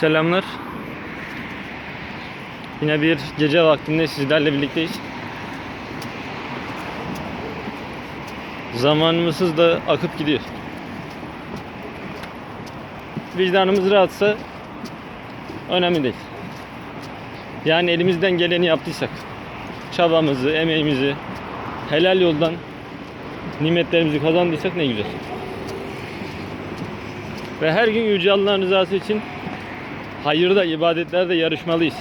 Selamlar. Yine bir gece vaktinde sizlerle birlikteyiz. Zamanımız da akıp gidiyor. Vicdanımız rahatsa önemli değil. Yani elimizden geleni yaptıysak, çabamızı, emeğimizi, helal yoldan nimetlerimizi kazandıysak ne güzel. Ve her gün Yüce Allah'ın rızası için hayırda, ibadetlerde yarışmalıyız.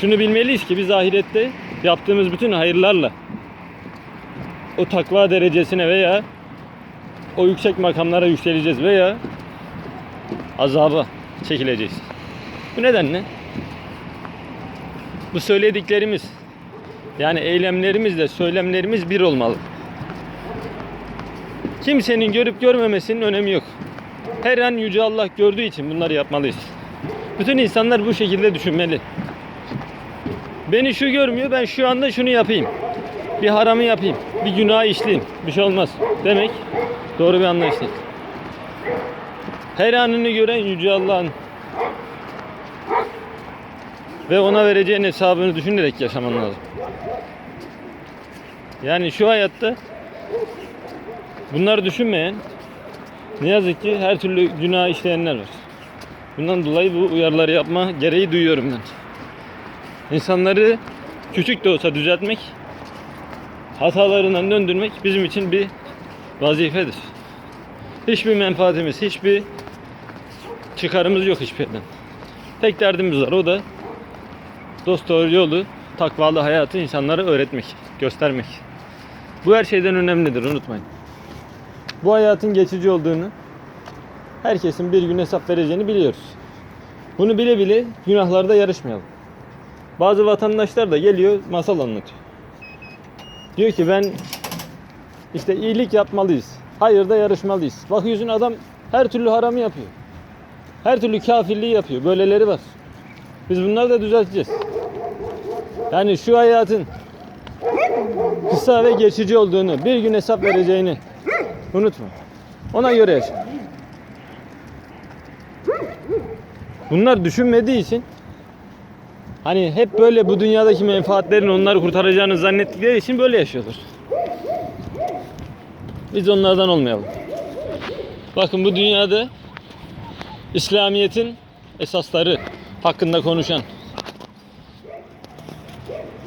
Şunu bilmeliyiz ki biz ahirette yaptığımız bütün hayırlarla o takva derecesine veya o yüksek makamlara yükseleceğiz veya azaba çekileceğiz. Bu nedenle bu söylediklerimiz yani eylemlerimizle söylemlerimiz bir olmalı. Kimsenin görüp görmemesinin önemi yok. Her an Yüce Allah gördüğü için bunları yapmalıyız. Bütün insanlar bu şekilde düşünmeli. Beni şu görmüyor, ben şu anda şunu yapayım. Bir haramı yapayım, bir günah işleyeyim, bir şey olmaz demek doğru bir anlayış değil. Her anını gören Yüce Allah'ın ve ona vereceğin hesabını düşünerek yaşaman lazım. Yani şu hayatta bunları düşünmeyen ne yazık ki her türlü günah işleyenler var. Bundan dolayı bu uyarıları yapma gereği duyuyorum ben. İnsanları küçük de olsa düzeltmek, hatalarından döndürmek bizim için bir vazifedir. Hiçbir menfaatimiz, hiçbir çıkarımız yok hiçbir. Tek derdimiz var o da dost doğru yolu, takvalı hayatı insanlara öğretmek, göstermek. Bu her şeyden önemlidir unutmayın. Bu hayatın geçici olduğunu, herkesin bir gün hesap vereceğini biliyoruz. Bunu bile bile günahlarda yarışmayalım. Bazı vatandaşlar da geliyor masal anlatıyor. Diyor ki ben işte iyilik yapmalıyız. Hayırda yarışmalıyız. Bakıyorsun adam her türlü haramı yapıyor. Her türlü kafirliği yapıyor. Böyleleri var. Biz bunları da düzelteceğiz. Yani şu hayatın kısa ve geçici olduğunu, bir gün hesap vereceğini unutma. Ona göre yaşa. Bunlar düşünmediği için hani hep böyle bu dünyadaki menfaatlerin onları kurtaracağını zannettikleri için böyle yaşıyorlar. Biz onlardan olmayalım. Bakın bu dünyada İslamiyet'in esasları hakkında konuşan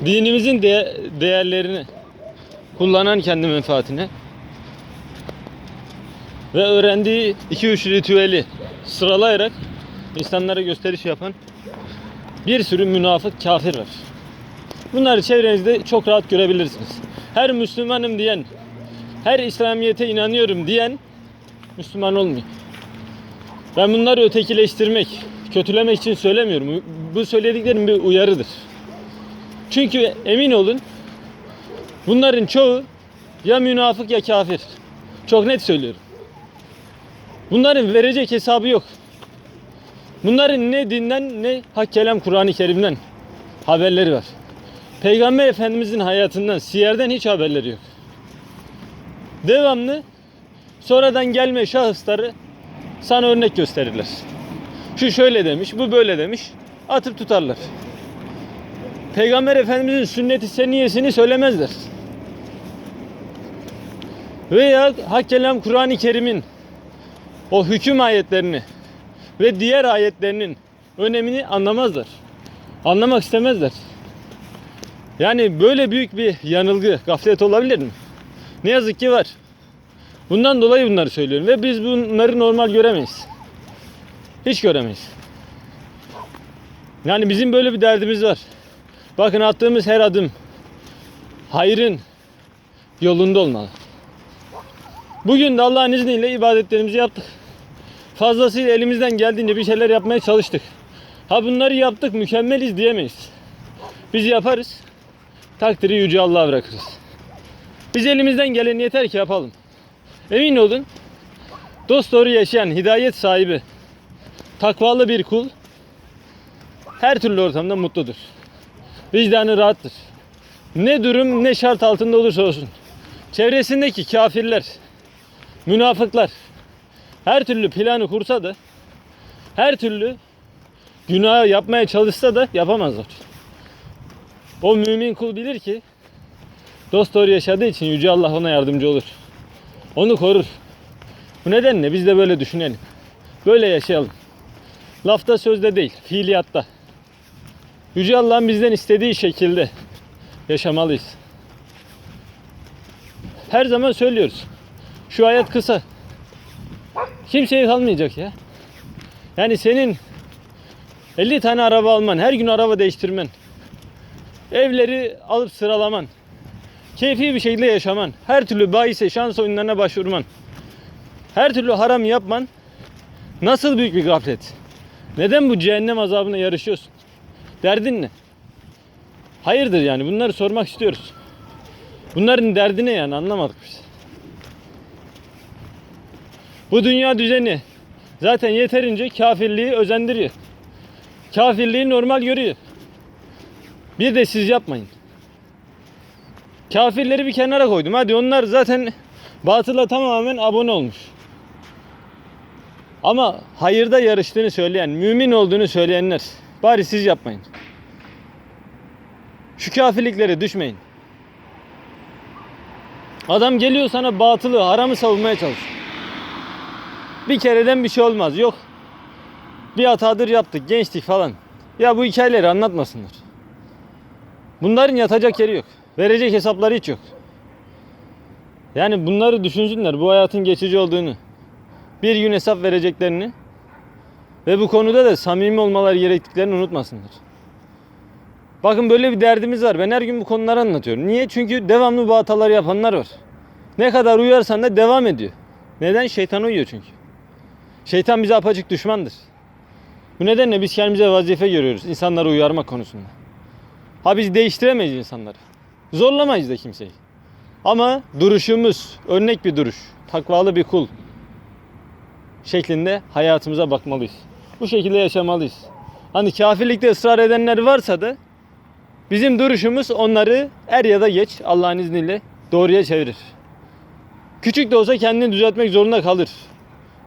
dinimizin de- değerlerini kullanan kendi menfaatine ve öğrendiği 2-3 ritüeli sıralayarak insanlara gösteriş yapan bir sürü münafık kafir var. Bunları çevrenizde çok rahat görebilirsiniz. Her Müslümanım diyen, her İslamiyet'e inanıyorum diyen Müslüman olmuyor. Ben bunları ötekileştirmek, kötülemek için söylemiyorum. Bu söylediklerim bir uyarıdır. Çünkü emin olun bunların çoğu ya münafık ya kafir. Çok net söylüyorum. Bunların verecek hesabı yok. Bunların ne dinden ne hak kelam Kur'an-ı Kerim'den haberleri var. Peygamber Efendimizin hayatından, siyerden hiç haberleri yok. Devamlı sonradan gelme şahısları sana örnek gösterirler. Şu şöyle demiş, bu böyle demiş. Atıp tutarlar. Peygamber Efendimizin sünneti seniyesini söylemezler. Veya hak kelam Kur'an-ı Kerim'in o hüküm ayetlerini ve diğer ayetlerinin önemini anlamazlar. Anlamak istemezler. Yani böyle büyük bir yanılgı, gaflet olabilir mi? Ne yazık ki var. Bundan dolayı bunları söylüyorum ve biz bunları normal göremeyiz. Hiç göremeyiz. Yani bizim böyle bir derdimiz var. Bakın attığımız her adım hayrın yolunda olmalı. Bugün de Allah'ın izniyle ibadetlerimizi yaptık. Fazlasıyla elimizden geldiğince bir şeyler yapmaya çalıştık. Ha bunları yaptık mükemmeliz diyemeyiz. Biz yaparız. Takdiri yüce Allah'a bırakırız. Biz elimizden geleni yeter ki yapalım. Emin olun dost doğru yaşayan hidayet sahibi takvalı bir kul her türlü ortamda mutludur. Vicdanı rahattır. Ne durum ne şart altında olursa olsun. Çevresindeki kafirler, münafıklar her türlü planı kursa da her türlü günah yapmaya çalışsa da yapamazlar. O mümin kul bilir ki dost doğru yaşadığı için Yüce Allah ona yardımcı olur. Onu korur. Bu nedenle biz de böyle düşünelim. Böyle yaşayalım. Lafta sözde değil, fiiliyatta. Yüce Allah'ın bizden istediği şekilde yaşamalıyız. Her zaman söylüyoruz. Şu hayat kısa. Kimseye kalmayacak ya. Yani senin 50 tane araba alman, her gün araba değiştirmen, evleri alıp sıralaman, keyfi bir şekilde yaşaman, her türlü bahise, şans oyunlarına başvurman, her türlü haram yapman nasıl büyük bir gaflet. Neden bu cehennem azabına yarışıyorsun? Derdin ne? Hayırdır yani bunları sormak istiyoruz. Bunların derdi ne yani anlamadık biz. Bu dünya düzeni zaten yeterince kafirliği özendiriyor. Kafirliği normal görüyor. Bir de siz yapmayın. Kafirleri bir kenara koydum. Hadi onlar zaten batıla tamamen abone olmuş. Ama hayırda yarıştığını söyleyen, mümin olduğunu söyleyenler bari siz yapmayın. Şu kafirliklere düşmeyin. Adam geliyor sana batılı, haramı savunmaya çalışıyor. Bir kereden bir şey olmaz. Yok. Bir hatadır yaptık, gençtik falan. Ya bu hikayeleri anlatmasınlar. Bunların yatacak yeri yok. Verecek hesapları hiç yok. Yani bunları düşünsünler bu hayatın geçici olduğunu. Bir gün hesap vereceklerini ve bu konuda da samimi olmaları gerektiklerini unutmasınlar. Bakın böyle bir derdimiz var. Ben her gün bu konuları anlatıyorum. Niye? Çünkü devamlı bu hataları yapanlar var. Ne kadar uyarsan da devam ediyor. Neden? Şeytan uyuyor çünkü. Şeytan bize apaçık düşmandır. Bu nedenle biz kendimize vazife görüyoruz insanları uyarmak konusunda. Ha biz değiştiremeyiz insanları. Zorlamayız da kimseyi. Ama duruşumuz örnek bir duruş. Takvalı bir kul şeklinde hayatımıza bakmalıyız. Bu şekilde yaşamalıyız. Hani kafirlikte ısrar edenler varsa da bizim duruşumuz onları er ya da geç Allah'ın izniyle doğruya çevirir. Küçük de olsa kendini düzeltmek zorunda kalır.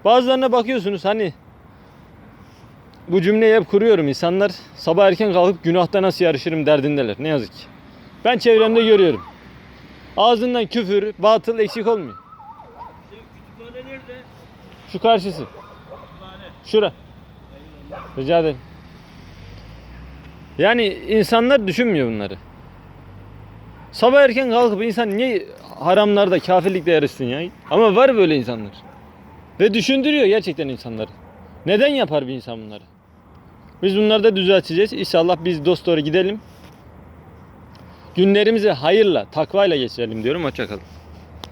Bazılarına bakıyorsunuz hani bu cümleyi hep kuruyorum. İnsanlar sabah erken kalkıp günahta nasıl yarışırım derdindeler. Ne yazık ki. Ben çevremde görüyorum. Ağzından küfür, batıl eksik olmuyor. Şu karşısı. Şura. Rica ederim. Yani insanlar düşünmüyor bunları. Sabah erken kalkıp insan niye haramlarda, kafirlikte yarışsın ya? Ama var böyle insanlar. Ve düşündürüyor gerçekten insanları. Neden yapar bir insan bunları? Biz bunları da düzelteceğiz. İnşallah biz dost doğru gidelim. Günlerimizi hayırla, takvayla geçirelim diyorum. Hoşçakalın.